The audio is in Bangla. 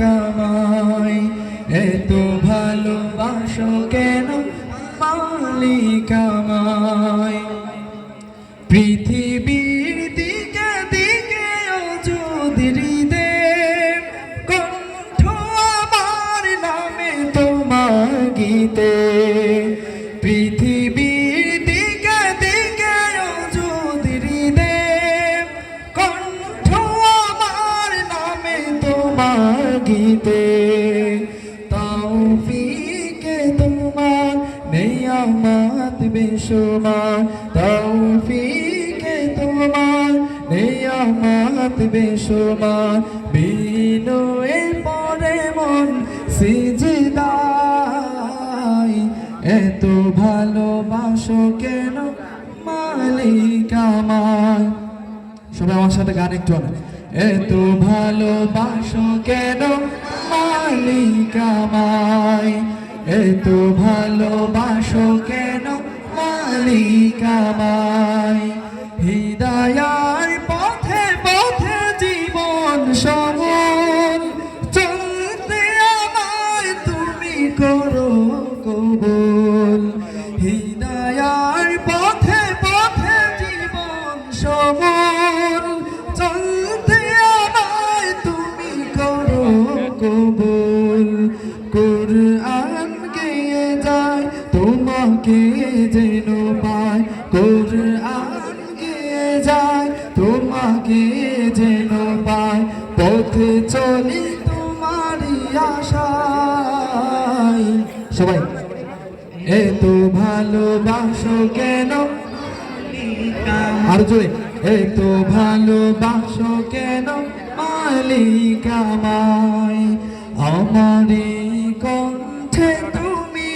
আমায় এত ভালোবাসো কেন মালিক আমায় পৃথিবীর দিকে দিকে যদি কণ্ঠ আমার নামে তোমার গীতে। পৃথিবীর দিকে কণ্ঠ আমার নামে তোমার তোমার নেয়ামত বেশুমার। তৌফিকে তোমার নেয়ামত বেশুমার। বিনয়ে পরে মন সিজদায়। এত ভালোবাসো কেন মালিক আমার? সবাই আমার সাথে গান একটু আনে এত ভালোবাসো কেন মালিক এত ভালোবাসো কেন মালিক হৃদয়ার পথে পথে জীবন সমন চলতে আমায় তুমি করো কবুল। হৃদয়ার পথে পথে জীবন সমন কোরআন গেয়ে যায়, তোমাকে যেন পায়। কোরআন গেয়ে যায়, তোমাকে যেন পায়। পথে চলি তোমারই আশায়। সবাই, এত ভালোবাসো কেন? আর জোরে, এত ভালোবাসো কেন? মালিক আমারে কণ্ঠে তুমি